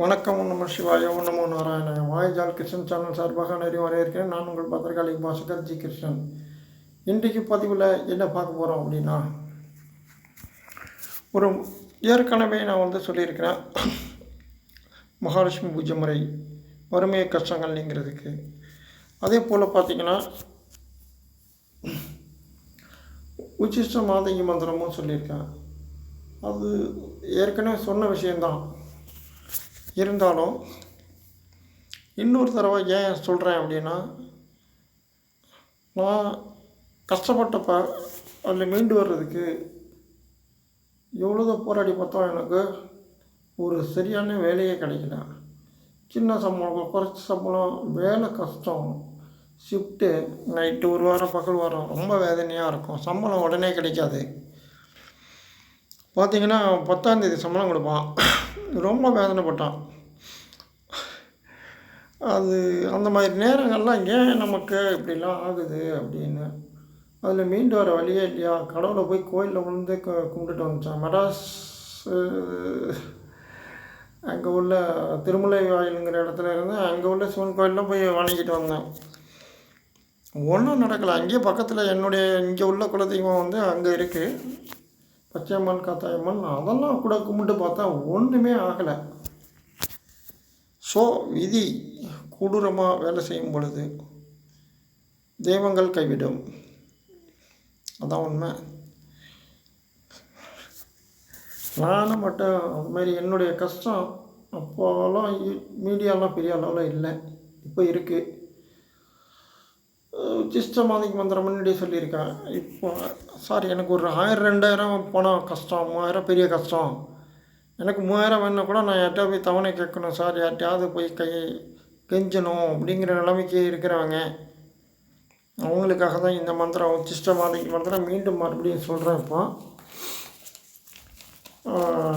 வணக்கம் நம சிவாய நமோ நாராயண வாய்ஜால் கிருஷ்ணன் சேனல் சார்பாக நிறைய வரவேற்கிறேன். நான் உங்கள் பத்திரகாளி பாஸ்கர் ஜி கிருஷ்ணன். இன்றைக்கு பதிவில் என்ன பார்க்க போகிறோம் அப்படின்னா ஒரு ஏற்கனவே நான் வந்து சொல்லியிருக்கிறேன். மகாலட்சுமி பூஜை முறை வறுமையை கஷ்டங்கள் நீங்கிறதுக்கு. அதே போல் பார்த்தீங்கன்னா உச்சிஷ்ட மாதங்கி மந்திரமும் சொல்லியிருக்கேன். அது ஏற்கனவே சொன்ன விஷயந்தான் இருந்தாலும் இன்னொரு தடவை ஏன் சொல்கிறேன் அப்படின்னா நான் கஷ்டப்பட்டப்ப அதில் மீண்டு வர்றதுக்கு எவ்வளோதோ போராடி பார்த்தோம் எனக்கு ஒரு சரியான வேலையே கிடைக்கல. சின்ன சம்பளம் குறைச்ச சம்பளம் வேலை கஷ்டம். ஷிஃப்ட்டு நைட்டு ஒரு வாரம் பகல் வாரம் ரொம்ப வேதனையாக இருக்கும். சம்பளம் உடனே கிடைக்காது. பார்த்தீங்கன்னா பத்தாந்தேதி சம்பளம் கொடுப்பான். ரொம்ப வேதனைப்பட்டான். அது அந்த மாதிரி நேரங்கள்லாம் ஏன் நமக்கு இப்படிலாம் ஆகுது அப்படின்னு. அதில் மீண்டு வர வழியே இல்லையா? கடவுளை போய் கோயிலில் விழுந்து கும்பிட்டுட்டு வந்துச்சான் மெட்ராஸ் அங்கே உள்ள திருமலை வாயிலுங்கிற இடத்துல இருந்து அங்கே உள்ள சிவன் கோயிலில் போய் வணங்கிட்டு வந்தேன். ஒன்றும் நடக்கலை. அங்கேயே பக்கத்தில் என்னுடைய இங்கே உள்ள குலதெய்வம் வந்து அங்கே இருக்குது பச்சையம்மன் காத்தாயம்மன் அதெல்லாம் கூட கும்பிட்டு பார்த்தா ஒன்றுமே ஆகலை. ஸோ விதி கொடூரமாக வேலை செய்யும் பொழுது தெய்வங்கள் கைவிடும். அதான் உண்மை. நானும் மட்டும் அது மாதிரி என்னுடைய கஷ்டம் அப்போலாம் மீடியாலாம் பெரிய அளவில் இல்லை. இப்போ இருக்குது உச்சிஷ்ட மந்திரம் முன்னாடி சொல்லியிருக்கேன் இப்போ சார் எனக்கு ஒரு ஆயிரம் ரெண்டாயிரம் பணம் கஷ்டம் மூவாயிரம் பெரிய கஷ்டம். எனக்கு மூவாயிரம் வேணுன்னா கூட நான் யார்கிட்ட போய் தவணை கேட்கணும் சார் யார்கிட்டயாவது போய் கை கெஞ்சணும் அப்படிங்கிற நிலைமைக்கு இருக்கிறவங்க. அவங்களுக்காக தான் இந்த மந்திரம் உச்சிஷ்ட மந்திரம் மீண்டும் மறுபடியும் சொல்கிறேன் இப்போ.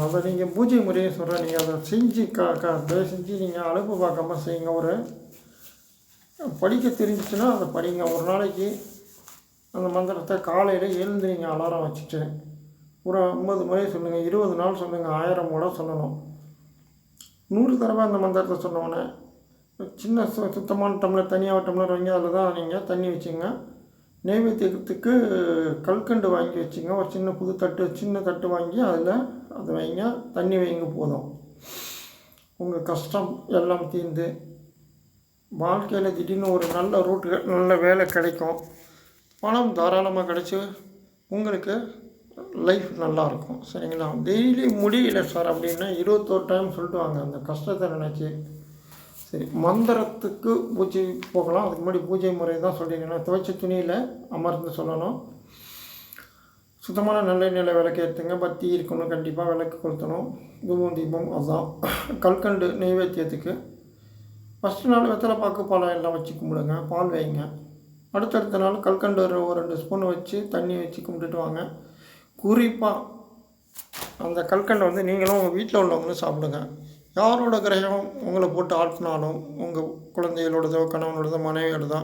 அதை நீங்கள் பூஜை முறையை சொல்கிறேன் நீங்கள் அதை செஞ்சு க க செஞ்சு நீங்கள் அழைப்பு பார்க்காம செய்யுங்க ஒரு படிக்க தெரிஞ்சிச்சுன்னா அதை படிங்க. ஒரு நாளைக்கு அந்த மந்திரத்தை காலையில் எழுந்துறீங்க அலாரம் வச்சுட்டு ஒரு ஐம்பது முறை சொல்லுங்கள் இருபது நாள் சொல்லுங்கள் ஆயிரம் கூட சொல்லணும். நூறு தடவை அந்த மந்திரத்தை சொன்னோன்னே சின்ன சு சுத்தமான டம்ளர் தனியாக டம்ளர் வைங்க அதில் தான் நீங்கள் தண்ணி வச்சுங்க. நெய்வேத்தியத்துக்கு கல்கண்டு வாங்கி வச்சுங்க. ஒரு சின்ன புது தட்டு சின்ன தட்டு வாங்கி அதில் அதை வைங்க. தண்ணி வைங்க போதும். உங்கள் கஷ்டம் எல்லாம் தீர்ந்து வாழ்க்கையில் திடீர்னு ஒரு நல்ல ரூட்டு நல்ல வேலை கிடைக்கும். பணம் தாராளமாக கிடச்சி உங்களுக்கு லைஃப் நல்லாயிருக்கும் சரிங்களா? டெய்லி முடியல சார் அப்படின்னா இருபத்தோரு டைம் சொல்லிட்டு வாங்க அந்த கஷ்டத்தை நினச்சி. சரி மந்திரத்துக்கு பூஜை போகலாம். அதுக்கு முன்னாடி பூஜை முறை தான் சொல்லியிருக்கேன். துவைச்ச துணியில் அமர்ந்து சொல்லணும். சுத்தமான நல்ல நிலை விளக்கு ஏற்றுங்க பத்தி இருக்கணும். கண்டிப்பாக விளக்கு கொளுத்தணும். தூபம் தீபம் அதுதான் கல்கண்டு நெய்வேத்தியத்துக்கு ஃபஸ்ட்டு நாள் வெத்தலை பாக்கு பழம் எல்லாம் வச்சு கும்பிடுங்க. பால் வைங்க. அடுத்தடுத்த நாள் கல்கண்டு ஒரு ரெண்டு ஸ்பூன் வச்சு தண்ணி வச்சு கும்பிட்டுட்டு வாங்க. குறிப்பாக அந்த கல்கண்டை வந்து நீங்களும் உங்கள் வீட்டில் உள்ளவங்களும் சாப்பிடுங்க. யாரோட கிரகம் உங்களை போட்டு ஆட்டினாலும் உங்கள் குழந்தைகளோடதோ கணவனோடதோ மனைவியோடதோ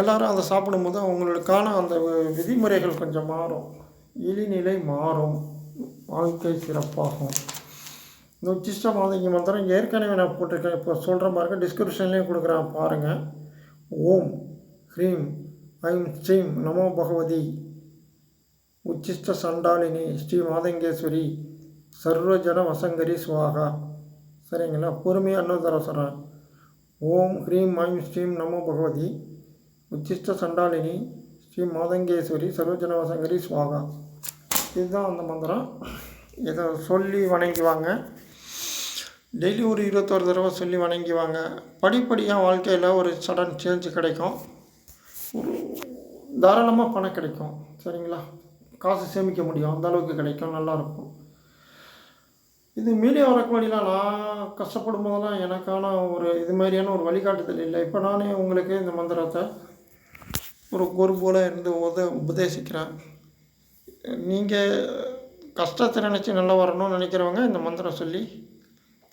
எல்லோரும் அதை சாப்பிடும்போது அவங்களுக்கான அந்த விதிமுறைகள் கொஞ்சம் மாறும். இழிநிலை மாறும். வாழ்க்கை சிறப்பாகும். இந்த உச்சிஷ்ட மாதங்கி மந்திரம் ஏற்கனவே நான் போட்டிருக்கேன். இப்போ சொல்கிற மாதிரி டிஸ்கிரிப்ஷன்லேயும் கொடுக்குறேன். பாருங்கள் ஓம் ஹ்ரீம் ஐம் ஸ்ரீம் நமோ பகவதி. உச்சிஷ்ட சண்டாலினி ஸ்ரீ மாதங்கேஸ்வரி. சர்வஜன வசங்கரி சுவாகா. சரிங்களா? பொறுமையாக இன்னொரு தர சொல்கிறேன் ஓம் ஹ்ரீம் ஐம் ஸ்ரீம் நமோ பகவதி. உச்சிஷ்ட சண்டாலினி ஸ்ரீ மாதங்கேஸ்வரி சர்வஜன வசங்கரி சுவாகா. இதுதான் அந்த மந்திரம். இதை சொல்லி வணங்கிவாங்க. டெய்லி ஒரு இருபத்தோரு தடவை சொல்லி வணங்கிவாங்க. படிப்படியாக வாழ்க்கையில் ஒரு சடன் சேஞ்ச் கிடைக்கும். ஒரு தாராளமாக பணம் கிடைக்கும். சரிங்களா? காசு சேமிக்க முடியும். அந்த அளவுக்கு கிடைக்கும். நல்லாயிருக்கும் இது மீடியா வரக்கு வழியில் நான் கஷ்டப்படும் போதெல்லாம் எனக்கான ஒரு இது மாதிரியான ஒரு வழிகாட்டுதல் இல்லை. இப்போ நானே உங்களுக்கு இந்த மந்திரத்தை ஒரு குரு போல் இருந்து உத உபதேசிக்கிறேன். நீங்கள் கஷ்டத்தை நினச்சி நல்லா வரணும்னு நினைக்கிறவங்க இந்த மந்திரம் சொல்லி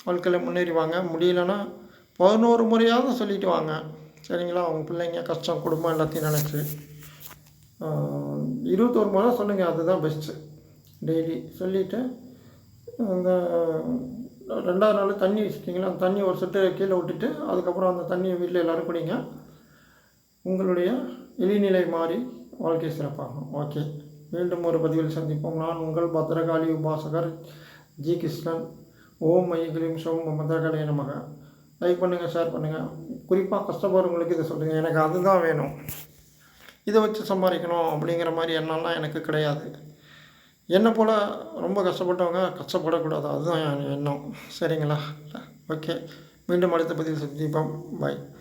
வாழ்க்கையில் முன்னேறிவாங்க. முடியலன்னா பதினோரு முறையாவது சொல்லிட்டு வாங்க. சரிங்களா? அவங்க பிள்ளைங்க கஷ்டம் குடும்பம் எல்லாத்தையும் நினச்சி. இருபத்தோரு முறை சொல்லுங்கள் அதுதான் பெஸ்ட்டு டெய்லி சொல்லிவிட்டு அந்த ரெண்டாவது நாள் தண்ணி வச்சுட்டிங்களா? அந்த தண்ணி ஒரு சொட்டு கீழே விட்டுட்டு அதுக்கப்புறம் அந்த தண்ணியை வீட்டில் எல்லோரும் குடிங்க. உங்களுடைய இழிநிலை மாறி வாழ்க்கை சிறப்பாகும். ஓகே மீண்டும் ஒரு பதிவில் சந்திப்போம். நான் உங்கள் பத்ரகாளி உபாசகர் ஜி கிருஷ்ணன். ஓம் மைகிலிம் சோம் பத்ரகாளி நமக. லைக் பண்ணுங்கள் ஷேர் பண்ணுங்கள் குறிப்பாக கஷ்டப்படுறவங்களுக்கு இதை சொல்லுங்கள் எனக்கு அதுதான் வேணும். இதை வச்சு சம்பாதிக்கணும் அப்படிங்கிற மாதிரி எண்ணம்லாம் எனக்கு கிடையாது. என்னை போல் ரொம்ப கஷ்டப்பட்டவங்க கஷ்டப்படக்கூடாது. அதுதான் என் எண்ணம். சரிங்களா? ஓகே. மீண்டும் அடுத்த பதிவு சந்திப்போம். பாய்